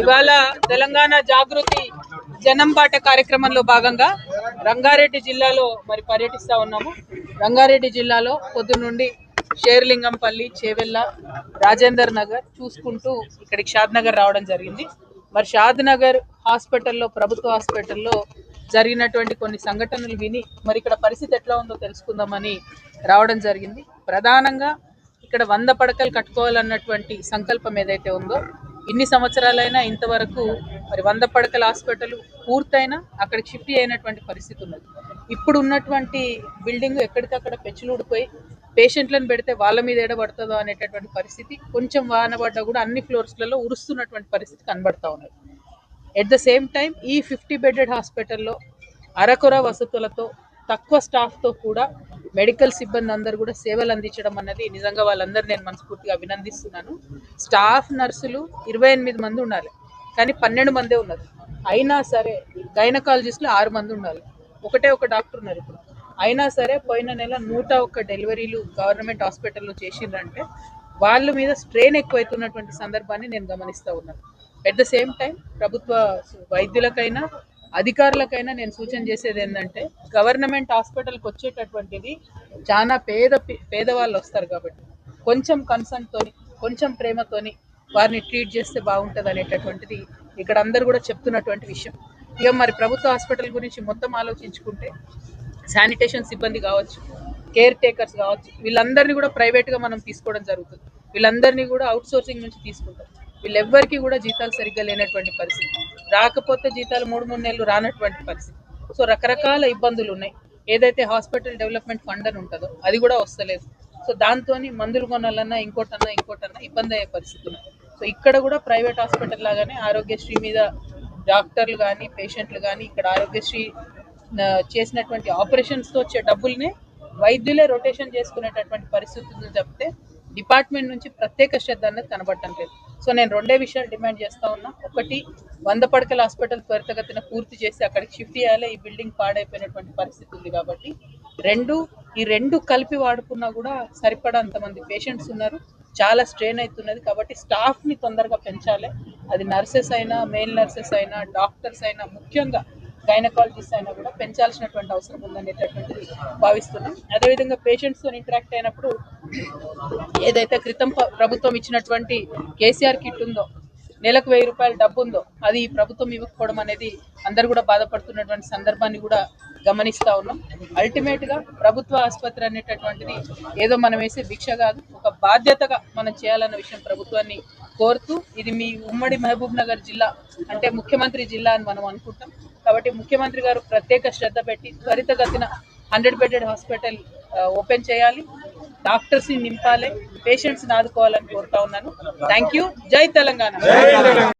ఇవాళ తెలంగాణ జాగృతి జనం బాట కార్యక్రమంలో భాగంగా రంగారెడ్డి జిల్లాలో మరి పర్యటిస్తా ఉన్నాము. రంగారెడ్డి జిల్లాలో పొద్దునుండి షేర్లింగంపల్లి చేవెళ్ళ రాజేందర్ నగర్ చూసుకుంటూ ఇక్కడికి షాద్ నగర్ రావడం జరిగింది. మరి షాద్ నగర్ హాస్పిటల్లో ప్రభుత్వ హాస్పిటల్లో జరిగినటువంటి కొన్ని సంఘటనలు విని మరి ఇక్కడ పరిస్థితి ఎట్లా ఉందో తెలుసుకుందామని రావడం జరిగింది. ప్రధానంగా ఇక్కడ వంద పడకలు కట్టుకోవాలన్నటువంటి సంకల్పం ఏదైతే ఉందో ఇన్ని సంవత్సరాలైనా ఇంతవరకు మరి వంద పడకల హాస్పిటల్ పూర్తయినా అక్కడ షిఫ్ట్ అయినటువంటి పరిస్థితి ఉన్నది. ఇప్పుడు ఉన్నటువంటి బిల్డింగ్ ఎక్కడికక్కడ పెచ్చులుడిపోయి పేషెంట్లను పెడితే వాళ్ళ మీద ఎడబడుతుందో అనేటటువంటి పరిస్థితి కొంచెం వానబడ్డా కూడా అన్ని ఫ్లోర్స్లలో ఉరుస్తున్నటువంటి పరిస్థితి కనబడతా ఉన్నది. ఎట్ ద సేమ్ టైం ఈ ఫిఫ్టీ బెడెడ్ హాస్పిటల్లో అరకొర వసతులతో తక్కువ స్టాఫ్తో కూడా మెడికల్ సిబ్బంది అందరూ కూడా సేవలు అందించడం అన్నది నిజంగా వాళ్ళందరూ నేను మనస్ఫూర్తిగా అభినందిస్తున్నాను. స్టాఫ్ నర్సులు ఇరవై ఎనిమిది మంది ఉండాలి. కానీ పన్నెండు మందే ఉన్నారు. అయినా సరే గైనకాలజిస్టులు ఆరు మంది ఉండాలి. ఒకటే ఒక డాక్టర్ ఉన్నారు ఇప్పుడు. అయినా సరే పోయిన నెల నూట ఒక్క డెలివరీలు గవర్నమెంట్ హాస్పిటల్లో చేసిండ్రంటే వాళ్ళ మీద స్ట్రెయిన్ ఎక్కువైతున్నటువంటి సందర్భాన్ని నేను గమనిస్తూ ఉన్నాను. ఎట్ ద సేమ్ టైం ప్రభుత్వ వైద్యులకైనా అధికారులకైనా నేను సూచన చేసేది ఏంటంటే గవర్నమెంట్ హాస్పిటల్కి వచ్చేటటువంటిది చాలా పేద పేదవాళ్ళు వస్తారు కాబట్టి కొంచెం కన్సర్న్తోని కొంచెం ప్రేమతోని వారిని ట్రీట్ చేస్తే బాగుంటుంది అనేటటువంటిది ఇక్కడ అందరు కూడా చెప్తున్నటువంటి విషయం. ఇక మరి ప్రభుత్వ హాస్పిటల్ గురించి మొత్తం ఆలోచించుకుంటే శానిటేషన్ సిబ్బంది కావచ్చు కేర్ టేకర్స్ కావచ్చు వీళ్ళందరినీ కూడా ప్రైవేట్గా మనం తీసుకోవడం జరుగుతుంది. వీళ్ళందరినీ కూడా అవుట్ సోర్సింగ్ నుంచి తీసుకుంటారు. వీళ్ళెవ్వరికీ కూడా జీతాలు సరిగ్గా లేనటువంటి పరిస్థితి. రాకపోతే జీతాలు మూడు మూడు నెలలు రానటువంటి పరిస్థితి. సో రకరకాల ఇబ్బందులు ఉన్నాయి. ఏదైతే హాస్పిటల్ డెవలప్మెంట్ ఫండ్ అని ఉంటుందో అది కూడా వస్తలేదు. సో దాంతో మందులు కొనాలన్నా ఇంకోటన్నా ఇంకోటన్నా ఇబ్బంది అయ్యే పరిస్థితి ఉంది సో ఇక్కడ కూడా ప్రైవేట్ హాస్పిటల్ లాగానే ఆరోగ్యశ్రీ మీద డాక్టర్లు కానీ పేషెంట్లు కానీ ఇక్కడ ఆరోగ్యశ్రీ చేసినటువంటి ఆపరేషన్స్తో వచ్చే డబ్బుల్ని వైద్యులే రొటేషన్ చేసుకునేటటువంటి పరిస్థితి చెప్తే డిపార్ట్మెంట్ నుంచి ప్రత్యేక శ్రద్ధ అనేది కనబడటం లేదు. సో నేను రెండే విషయాలు డిమాండ్ చేస్తా ఉన్నా. ఒకటి వంద పడకల హాస్పిటల్ త్వరితగతిన పూర్తి చేసి అక్కడికి షిఫ్ట్ చేయాలి. ఈ బిల్డింగ్ పాడైపోయినటువంటి పరిస్థితి ఉంది కాబట్టి. రెండు ఈ రెండు కలిపి వాడుకున్నా కూడా సరిపడా అంతమంది పేషెంట్స్ ఉన్నారు. చాలా స్ట్రెయిన్ అవుతున్నది కాబట్టి స్టాఫ్ని తొందరగా పెంచాలి. అది నర్సెస్ అయినా మెయిల్ నర్సెస్ అయినా డాక్టర్స్ అయినా ముఖ్యంగా గైనకాలజిస్ట్ అయినా కూడా పెంచాల్సినటువంటి అవసరం ఉందనేటటువంటిది భావిస్తున్నాం. అదేవిధంగా పేషెంట్స్తో ఇంటరాక్ట్ అయినప్పుడు ఏదైతే క్రితం ప్రభుత్వం ఇచ్చినటువంటి కేసీఆర్ కిట్ ఉందో నెలకు వెయ్యి రూపాయల డబ్బు ఉందో అది ప్రభుత్వం ఇవ్వకపోవడం అనేది అందరు కూడా బాధపడుతున్నటువంటి సందర్భాన్ని కూడా గమనిస్తా ఉన్నాం. అల్టిమేట్గా ప్రభుత్వ ఆసుపత్రి అనేటటువంటిది ఏదో మనం వేసే భిక్ష కాదు ఒక బాధ్యతగా మనం చేయాలన్న విషయం ప్రభుత్వాన్ని కోరుతూ ఇది మీ ఉమ్మడి మహబూబ్ నగర్ జిల్లా అంటే ముఖ్యమంత్రి జిల్లా అని మనం అనుకుంటాం. కాబట్టి ముఖ్యమంత్రి గారు ప్రత్యేక శ్రద్ధ పెట్టి త్వరితగతిన హండ్రెడ్ బెడెడ్ హాస్పిటల్ ఓపెన్ చేయాలి. డాక్టర్స్ని నింపాలి. పేషెంట్స్ని ఆదుకోవాలని కోరుతా ఉన్నాను. Thank you. జై తెలంగాణ.